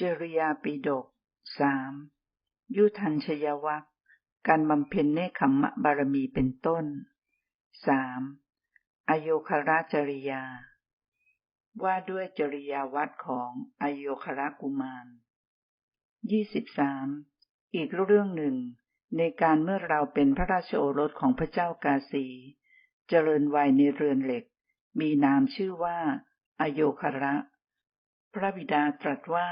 จริยาปิดกสามยุทันชยวัคการบำเพ็ญเนคขมมะบารมีเป็นต้นสามอโยคราจริยา ว่าด้วยจริยาวัดของอโยครากุมารยี่สิบสามอีกเรื่องหนึ่ง ในการเมื่อเราเป็นพระราชโอรสของพระเจ้ากาสี เจริญวัยในเรือนเหล็ก มีนามชื่อว่า อโยคระ พระบิดาตรัสว่า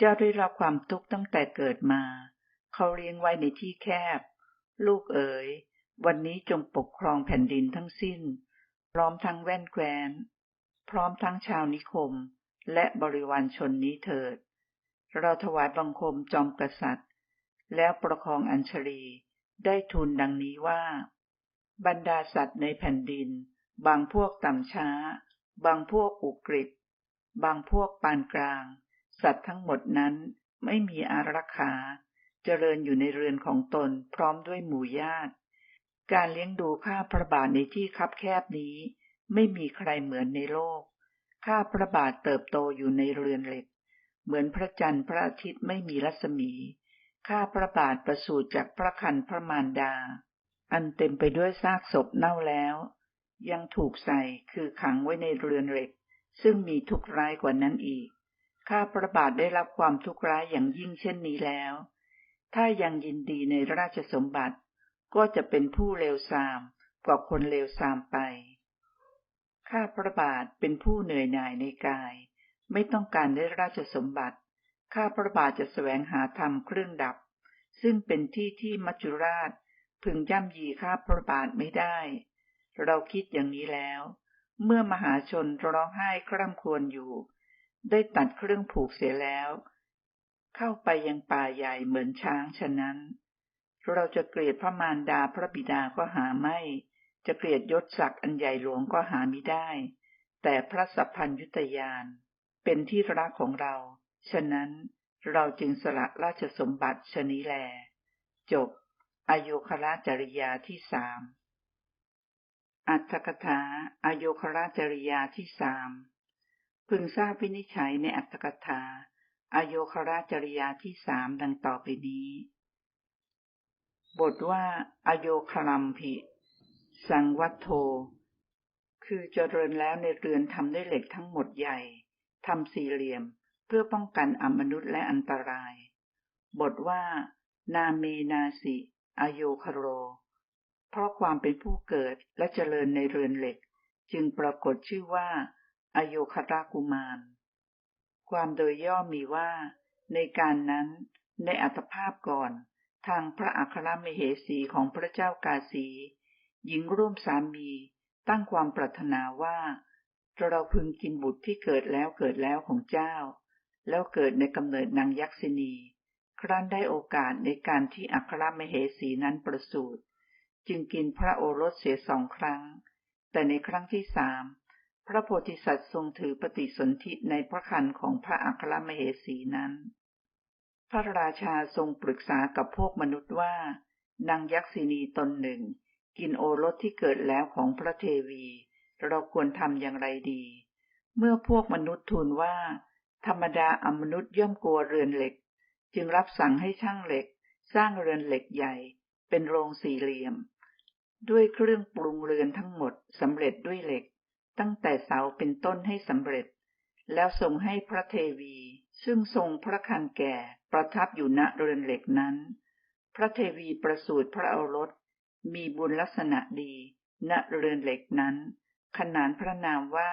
จ้าได้รับความทุกข์ตั้งแต่เกิดมา เขาเลี้ยงไว้ในที่แคบ ลูกเอ๋ย วันนี้จงปกครองแผ่นดินทั้งสิ้น พร้อมทั้งแว่นแคว้น พร้อมทั้งชาวนิคม และบริวารชนนี้เถิด เราถวายบังคมจอมกษัตริย์ แล้วประคองอัญชลีได้ทูลดังนี้ว่า บรรดาสัตว์ในแผ่นดิน บางพวกต่ำช้า บางพวกอุกฤษบางพวกปานกลาง สัตว์ทั้งหมดนั้นไม่มีอารักขา เจริญอยู่ในเรือนของตนพร้อมด้วยหมู่ญาติ การเลี้ยงดูข้าพระบาทในที่คับแคบนี้ ไม่มีใครเหมือนในโลก ข้าพระบาทเติบโตอยู่ในเรือนเหล็ก เหมือนพระจันทร์พระอาทิตย์ไม่มีรัศมี ข้าพระบาทประสูติจากพระคันพระมารดา อันเต็มไปด้วยซากศพเน่าแล้ว ยังถูกใส่คือขังไว้ในเรือนเหล็ก ซึ่งมีทุกร้ายกว่านั้นอีก ข้าพระบาทได้รับความทุกข์ร้ายอย่างยิ่งเช่นนี้แล้ว ถ้ายังยินดีในราชสมบัติ ก็จะเป็นผู้เลวทรามกว่าคนเลวทรามไป ข้าพระบาทเป็นผู้เหนื่อยหน่ายในกาย ไม่ต้องการได้ราชสมบัติ ข้าพระบาทจะแสวงหาธรรมเครื่องดับ ซึ่งเป็นที่ที่มัจจุราชพึงย่ำยีข้าพระบาทไม่ได้ เราคิดอย่างนี้แล้ว เมื่อมหาชนร้องไห้คร่ำครวญอยู่ ได้ตัดเครื่องผูกเสียแล้ว เข้าไปยังป่าใหญ่เหมือนช้างฉะนั้น เราจะเกลียดพระมารดาพระบิดาก็หาไม่ จะเกลียดยศศักดิ์อันใหญ่หลวงก็หาไม่ได้ แต่พระสัพพัญยุตยานเป็นที่รักของเรา ฉะนั้นเราจึงสละราชสมบัติชนี้แล จบอายุคราจริยาที่สามอัตถกถาอายุคราจริยาที่สาม พึงทราบวินิจฉัยในอัตถกถาอโยคราจริยาที่สามดังต่อไปนี้ บทว่าอโยคลัมพิสังวัตโท คือเจริญแล้วในเรือนทำด้วยเหล็กทั้งหมดใหญ่ทำสี่เหลี่ยมเพื่อป้องกันอมนุษย์และอันตราย บทว่า นาเมนาสิอโยคโร เพราะความเป็นผู้เกิดและเจริญในเรือนเหล็ก จึงปรากฏชื่อว่า อโยคตากุมาร ความโดยย่อมีว่า ในการนั้นในอัตภาพก่อน ทางพระอัครมเหสีของพระเจ้ากาสี หญิงร่วมสามีตั้งความปรารถนาว่า เราพึงกินบุตรที่เกิดแล้วเกิดแล้วของเจ้า แล้วเกิดในกำเนิดนางยักษินีครั้นได้โอกาสในการที่อัครมเหสีนั้นประสูติจึงกินพระโอรสเสียสองครั้ง แต่ในครั้งที่สาม พระโพธิสัตว์ทรงถือปฏิสนธิในพระคันของพระอัครมเหสีนั้น พระราชาทรงปรึกษากับพวกมนุษย์ว่า นางยักษินีตนหนึ่ง กินโอรสที่เกิดแล้วของพระเทวี เราควรทำอย่างไรดี เมื่อพวกมนุษย์ทูลว่า ธรรมดาอมนุษย์ย่อมกลัวเรือนเหล็ก จึงรับสั่งให้ช่างเหล็ก สร้างเรือนเหล็กใหญ่ เป็นโรงสี่เหลี่ยม ด้วยเครื่องปรุงเรือนทั้งหมดสำเร็จด้วยเหล็ก ตั้งแต่เสาเป็นต้นให้สำเร็จ แล้วทรงให้พระเทวี ซึ่งทรงพระคันแก่ประทับอยู่ณเรือนเหล็กนั้น พระเทวีประสูติพระโอรส มีบุญลักษณะดี ณเรือนเหล็กนั้น ขนานพระนามว่า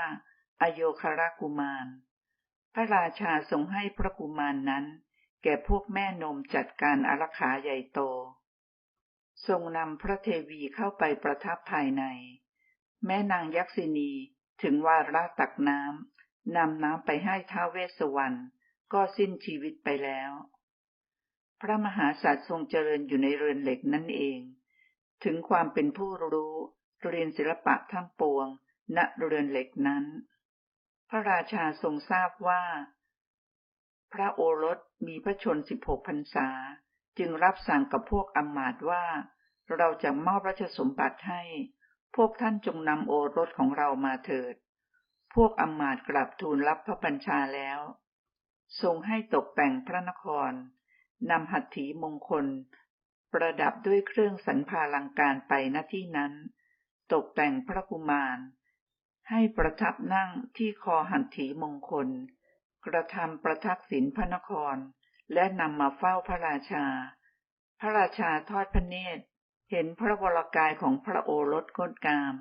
อโยคารกุมาร พระราชาทรงให้พระกุมารนนั้น แก่พวกแม่นมจัดการอารักขาใหญ่โต ทรงนำพระเทวีเข้าไปประทับภายใน แม่นางยักษินีถึงวาระตักน้ำนำน้ำไปให้ท้าเวสวรรณก็สิ้นชีวิตไปแล้ว พระมหาสัตว์ทรงเจริญอยู่ในเรือนเหล็กนั่นเอง ถึงความเป็นผู้รู้เรียนศิลปะทั้งปวง ณเรือนเหล็กนั้น พระราชาทรงทราบว่า พระโอรสมีพระชนสิบหกพรรษา จึงรับสั่งกับพวกอมมาตว่า เราจะมอบราชสมบัติให้ พวกท่านจงนำโอรสของเรามาเถิด พวกอมาตกลับทูลรับพระบัญชาแล้ว ทรงให้ตกแต่งพระนคร นำหัตถีมงคล ประดับด้วยเครื่องสรรพาลังการไปณที่นั้น ตกแต่งพระกุมาร ให้ประทับนั่งที่คอหัตถีมงคล กระทำประทักษิณพระนคร และนำมาเฝ้าพระราชา พระราชาทอดพระเนตร เห็นพระวรกายของพระโอรสงดงาม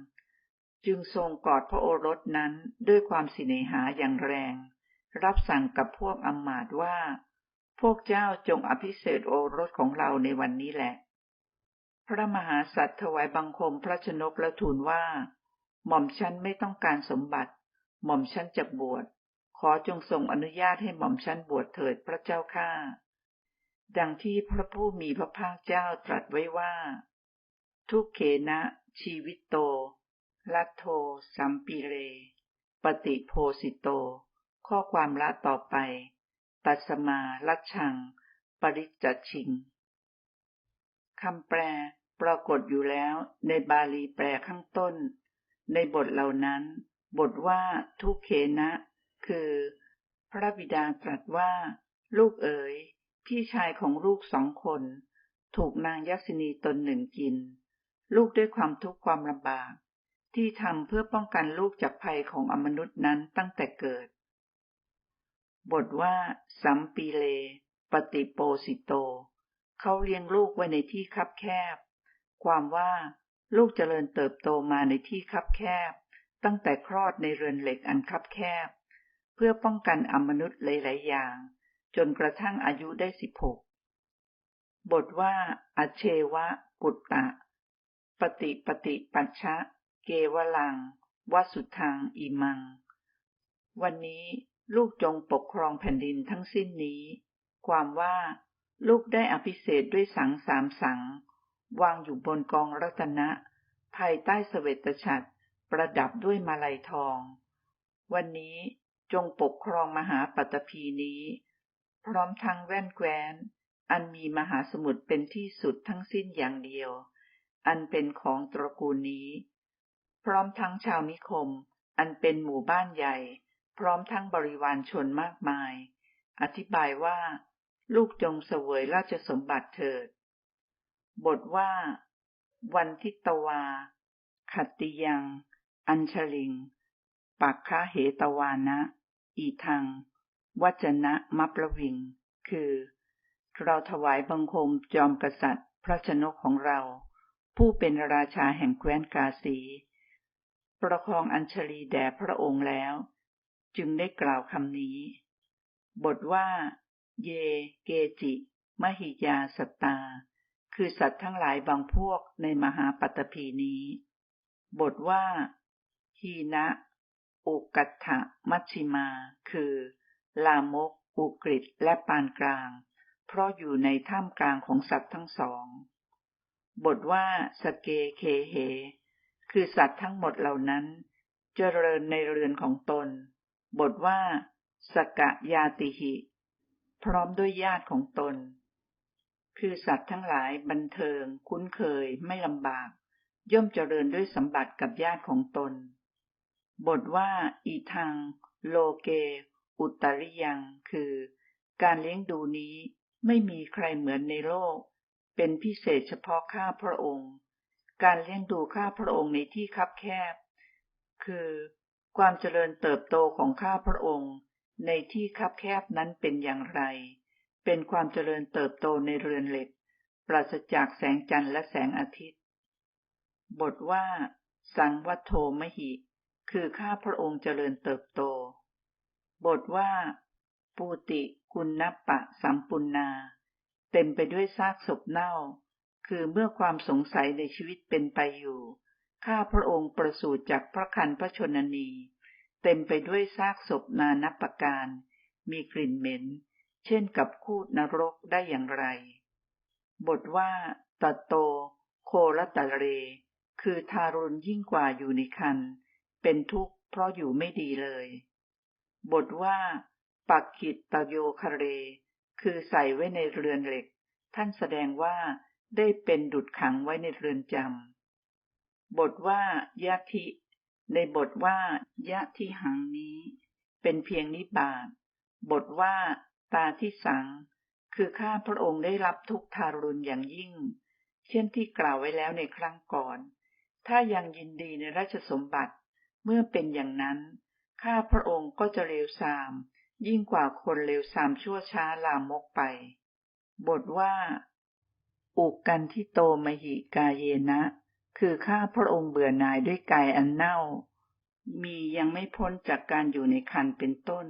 จึงทรงกอดพระโอรสนั้นด้วยความสิเนหาอย่างแรง รับสั่งกับพวกอมมาตว่า พวกเจ้าจงอภิเษกโอรสของเราในวันนี้แหละ พระมหาสัตว์ถวายบังคมพระชนกและทูลว่า หม่อมฉันไม่ต้องการสมบัติ หม่อมฉันจะบวชขอจงทรงอนุญาตให้หม่อมฉันบวชเถิดพระเจ้าข้า ดังที่พระผู้มีพระภาคเจ้าตรัสไว้ว่า ทุกเขนะชีวิตโต ลัทโทสัมปีเร ปฏิโพสิโต ข้อความละต่อไป ตัสมาลัชชัง ปริจจชิงคำแปลปรากฏอยู่แล้วในบาลีแปลข้างต้น ในบทเหล่านั้น บทว่าทุกเขนะ คือ พระบิดาตรัสว่า ลูกเอ๋ย พี่ชายของลูกสองคน ถูกนางยักษินีตนหนึ่งกิน ลูกด้วยความทุกข์ความลำบาก ที่ทำเพื่อป้องกันลูกจากภัยของอมนุษย์นั้นตั้งแต่เกิด บทว่า สัมปีเล ปฏิโปสิโต เขาเลี้ยงลูกไว้ในที่คับแคบ ความว่าลูกเจริญเติบโตมาในที่คับแคบ ตั้งแต่คลอดในเรือนเหล็กอันคับแคบ เพื่อป้องกันอมนุษย์หลาย ๆ อย่าง จนกระทั่งอายุได้สิบหกบทว่าอเชวะ กุตตะ ปฏิปฏิปัชชะ เกวลังวสุทังอิมัง วันนี้ลูกจงปกครองแผ่นดินทั้งสิ้นนี้ ความว่าลูกได้อภิเศษด้วยสังสามสัง วางอยู่บนกองรัตนะ ภายใต้สเสวตฉัตรประดับด้วยมาลัยทอง วันนี้จงปกครองมหาปัตภีนี้ พร้อมทั้งแว่นแคว้น อันมีมหาสมุทรเป็นที่สุดทั้งสิ้นอย่างเดียว อันเป็นของตระกูลนี้ พร้อมทั้งชาวนิคม อันเป็นหมู่บ้านใหญ่ พร้อมทั้งบริวารชนมากมาย อธิบายว่า ลูกจงเสวยราชสมบัติเถิด บทว่า วันทิตวา ขัตติยัง อัญชลิง ปักคาเหตวานะ อีทัง วัจนะมัปลวิง คือ เราถวายบังคมจอมกษัตริย์พระชนกของเรา ผู้เป็นราชาแห่งแคว้นกาสี ประคองอัญชลีแด่พระองค์แล้ว จึงได้กล่าวคำนี้ บทว่า เย เกจิ มหิยาสตาคือสัตว์ทั้งหลายบางพวกในมหาปัตภีนี้ บทว่าฮีนะอุกัตถะมัชชิมา คือ ลามก อุกฤษและปานกลาง เพราะอยู่ในท่ามกลางของสัตว์ทั้งสอง บทว่าสเกเคเหคือสัตว์ทั้งหมดเหล่านั้น เจริญในเรือนของตน บทว่าสกะยาติหิ พร้อมด้วยญาติของตน คือสัตว์ทั้งหลายบันเทิง คุ้นเคยไม่ลำบาก ย่อมเจริญด้วยสัมบัติกับญาติของตน บทว่าอีทางโลเก อุตริยัง คือ การเลี้ยงดูนี้ไม่มีใครเหมือนในโลก เป็นพิเศษเฉพาะข้าพระองค์ การเลี้ยงดูข้าพระองค์ในที่คับแคบ คือความเจริญเติบโตของข้าพระองค์ ในที่คับแคบนั้นเป็นอย่างไร เป็นความเจริญเติบโตในเรือนเหล็ก ปราศจากแสงจันทร์และแสงอาทิตย์ บทว่า สังวัตโทมหิ คือข้าพระองค์เจริญเติบโต บทว่า ปูติกุณปะสัมปุนา เต็มไปด้วยซากศพเน่า คือเมื่อความสงสัยในชีวิตเป็นไปอยู่ ข้าพระองค์ประสูติจากพระคันพระชนนี เต็มไปด้วยซากศพนานับประการ มีกลิ่นเหม็น เช่นกับคูดนรกได้อย่างไร บทว่าตัดโต โครตะเร คือทารุณยิ่งกว่าอยู่ในคัน เป็นทุกข์เพราะอยู่ไม่ดีเลย บทว่า ปักขิดตโยคาเร คือใส่ไว้ในเรือนเหล็ก ท่านแสดงว่าได้เป็นดุดขังไว้ในเรือนจำ บทว่ายะทิ ในบทว่ายะทิหังนี้ เป็นเพียงนิบาตบทว่าตาที่สัง คือข้าพระองค์ได้รับทุกทารุณอย่างยิ่ง เช่นที่กล่าวไว้แล้วในครั้งก่อน ถ้ายังยินดีในราชสมบัติ เมื่อเป็นอย่างนั้น ข้าพระองค์ก็จะเลวทราม ยิ่งกว่าคนเลวทรามชั่วช้าลามกไป บทว่า อุกกันที่โตมหิกาเยนะ คือข้าพระองค์เบื่อหน่ายด้วยกายอันเน่า มียังไม่พ้นจากการอยู่ในคันเป็นต้น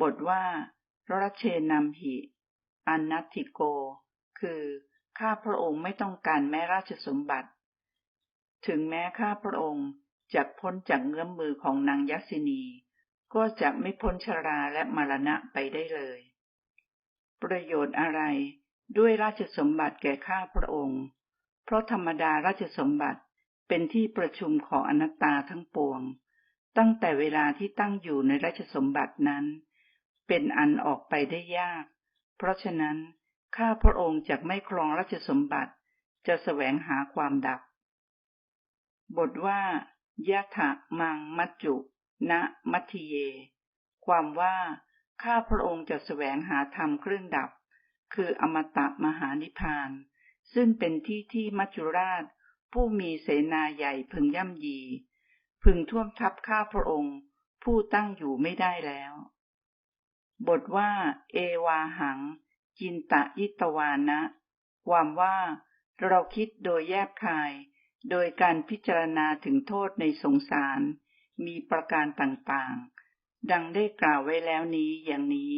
บทว่ารัชเชนัมหิอันนัตติโก คือข้าพระองค์ไม่ต้องการแม้ราชสมบัติ ถึงแม้ข้าพระองค์จะพ้นจากเงื้อมมือของนางยักษินี ก็จะไม่พ้นชราและมรณะไปได้เลย ประโยชน์อะไรด้วยราชสมบัติแก่ข้าพระองค์ เพราะธรรมดาราชสมบัติเป็นที่ประชุมของอนัตตาทั้งปวง ตั้งแต่เวลาที่ตั้งอยู่ในราชสมบัตินั้น เป็นอันออกไปได้ยาก เพราะฉะนั้น ข้าพระองค์จะไม่ครองราชสมบัติ จะแสวงหาความดับ บทว่ายะถะมังมัจจุ ณมัทเย ความว่าข้าพระองค์จะแสวงหาธรรมเครื่องดับ คืออมตะมหานิพาน ซึ่งเป็นที่ที่มัจจุราช ผู้มีเสนาใหญ่พึงย่ำยี พึงท่วมทับข้าพระองค์ ผู้ตั้งอยู่ไม่ได้แล้ว บทว่า เอวาหัง จินตะยิตวานะ ความว่าเราคิดโดยแยบคาย โดยการพิจารณาถึงโทษในสงสาร มีประการต่างๆ ดังได้กล่าวไว้แล้วนี้อย่างนี้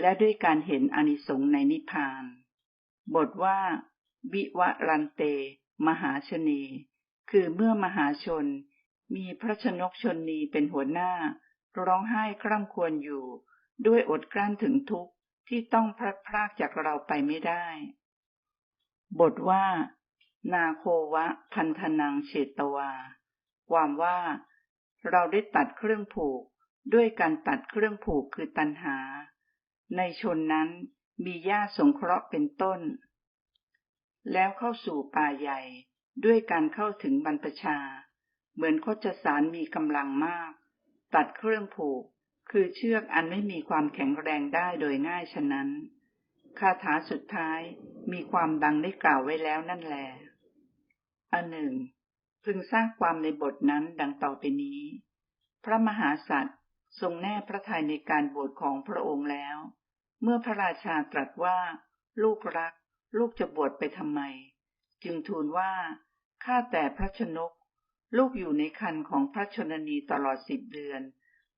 และด้วยการเห็นอนิสงส์ในนิพพาน บทว่า วิวรันเต มหาชนี คือเมื่อมหาชน มีพระชนกชนนีเป็นหัวหน้า ร้องไห้คร่ำควรอยู่ ด้วยอดกลั้นถึงทุกข์ที่ต้องพลัดพรากจากเราไปไม่ได้ บทว่า นาโควะพันธนังเฉตวา ความว่า เราได้ตัดเครื่องผูก ด้วยการตัดเครื่องผูกคือตันหา ในชนนั้นมีญาสงเคราะห์เป็นต้น แล้วเข้าสู่ป่าใหญ่ด้วยการเข้าถึงบรรพชา เหมือนโคจสารมีกำลังมาก ตัดเครื่องผูก คือเชือกอันไม่มีความแข็งแรงได้โดยง่ายฉะนั้น คาถาสุดท้ายมีความดังได้กล่าวไว้แล้วนั่นแหละอันหนึ่ง พึงสร้างความในบทนั้นดังต่อไปนี้ พระมหาสัตว์ทรงแน่พระทัยในการบวชของพระองค์แล้ว เมื่อพระราชาตรัสว่า ลูกรัก ลูกจะบวชไปทำไม จึงทูลว่า ข้าแต่พระชนก ลูกอยู่ในคันของพระชนนีตลอดสิบเดือน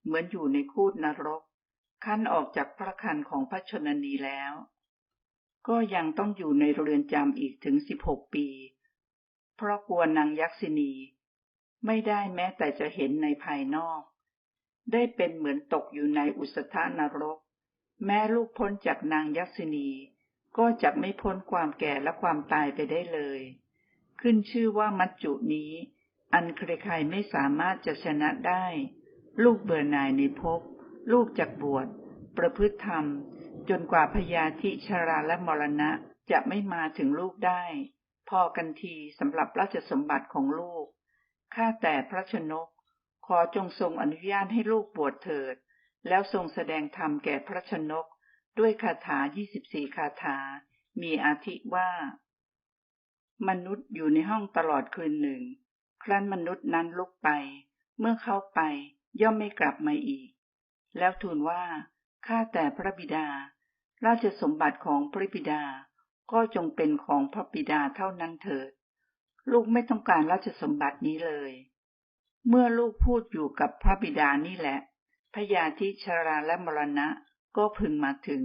เหมือนอยู่ในคูดนรก ขั้นออกจากพระคันของพระชนนีแล้ว ก็ยังต้องอยู่ในเรือนจำอีกถึงสิบหกปี เพราะกลัวนางยักษินี ไม่ได้แม้แต่จะเห็นในภายนอก ได้เป็นเหมือนตกอยู่ในอุสธานรก แม้ลูกพ้นจากนางยักษินี ก็จะไม่พ้นความแก่และความตายไปได้เลย ขึ้นชื่อว่ามัจจุนี้ อันใครๆไม่สามารถจะชนะได้ ลูกเบื่อหน่ายในภพลูกจักบวช ประพฤติธรรม จนกว่าพยาธิชราและมรณะจะไม่มาถึงลูกได้ อกันทีสำหรับราชสมบัติของลูก ข้าแต่พระชนก ขอจงทรงอนุญาตให้ลูกบวชเถิด แล้วทรงแสดงธรรมแก่พระชนก ด้วยคาถา 24 คาถา มีอาทิว่า มนุษย์อยู่ในห้องตลอดคืนหนึ่ง ครั้นมนุษย์นั้นลุกไป เมื่อเข้าไปย่อมไม่กลับมาอีก แล้วทูลว่า ข้าแต่พระบิดา ราชสมบัติของพระบิดา ก็จงเป็นของพระบิดาเท่านั้นเถิด ลูกไม่ต้องการราชสมบัตินี้เลย เมื่อลูกพูดอยู่กับพระบิดานี่แหละ พยาธิชราและมรณะก็พึงมาถึง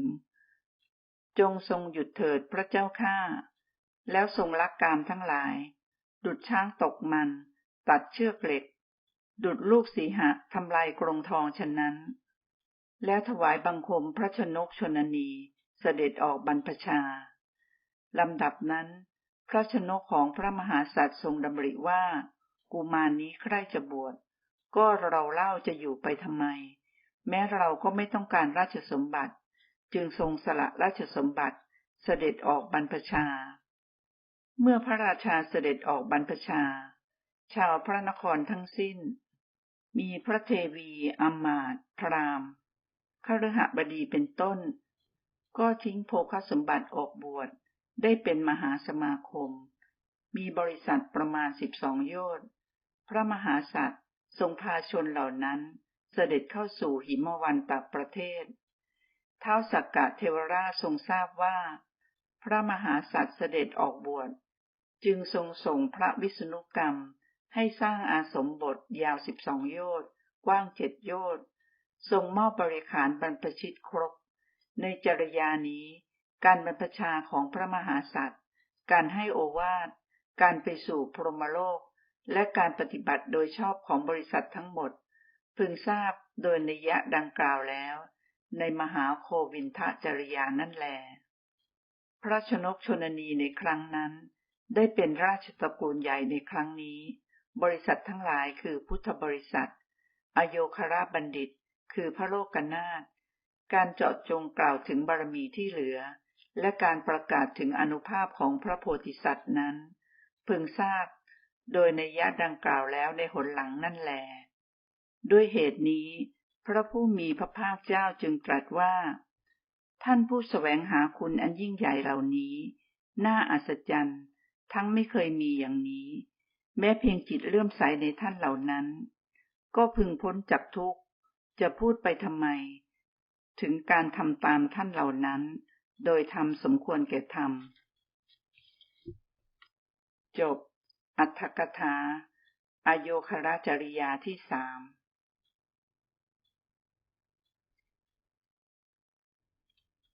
จงทรงหยุดเถิดพระเจ้าข้า แล้วทรงลักกามทั้งหลาย ดุดช้างตกมัน ตัดเชือกเหล็ก ดุดลูกสีหะทำลายกรงทองฉะนั้น แล้วถวายบังคมพระชนกชนนีเสด็จออกบรรพชา ลำดับนั้น พระชนกของพระมหาสัตว์ทรงดำริว่า กุมารนนี้ใครจะบวช ก็เราเล่าจะอยู่ไปทำไม แม้เราก็ไม่ต้องการราชสมบัติ จึงทรงสละราชสมบัติเสด็จออกบรรพชา เมื่อพระราชาเสด็จออกบรรพชา ชาวพระนครทั้งสิ้น มีพระเทวีอมมาตพรามคฤหบดีเป็นต้น ก็ทิ้งโภคสมบัติออกบวช ได้เป็นมหาสมาคม มีบริษัทประมาณสิบสองโยชน์พระมหาสัตว์ทรงพาชนเหล่านั้นเสด็จเข้าสู่หิมวันตประเทศ เท้าสักกะเทวราชทรงทราบว่า พระมหาสัตว์เสด็จออกบวช จึงทรงส่งพระวิษณุกรรมให้สร้างอาสมบทยาวสิบสองโยชน์กว้างเจ็ดโยชน์ทรงมอบบริขารบรรพชิตครบ ในจริยานี้ การบรรพชาของพระมหาสัตว์ การให้โอวาท การไปสู่พรหมโลก และการปฏิบัติโดยชอบของบริษัททั้งหมด พึงทราบโดยนิยะดังกล่าวแล้ว ในมหาโควินทจริยานั่นแล พระชนกชนนีในครั้งนั้น ได้เป็นราชตระกูลใหญ่ในครั้งนี้ บริษัททั้งหลายคือพุทธบริษัท อโยคราบัณฑิต คือพระโลกนาถการเจาะจงกล่าวถึงบารมีที่เหลือ และการประกาศถึงอนุภาพของพระโพธิสัตว์นั้น พึงทราบโดยในยะดังกล่าวแล้วในหนหลังนั่นแล ด้วยเหตุนี้ พระผู้มีพระภาคเจ้าจึงตรัสว่า ท่านผู้สแสวงหาคุณอันยิ่งใหญ่เหล่านี้ น่าอัศจรรย์ทั้งไม่เคยมีอย่างนี้ แม้เพียงจิตเลื่อมใสในท่านเหล่านั้น ก็พึงพ้นจากทุกข์ จะพูดไปทำไม ถึงการทำตามท่านเหล่านั้น โดยทำสมควรแก่ธรรม จบ อัตถกถาอโยคราจริยาที่สาม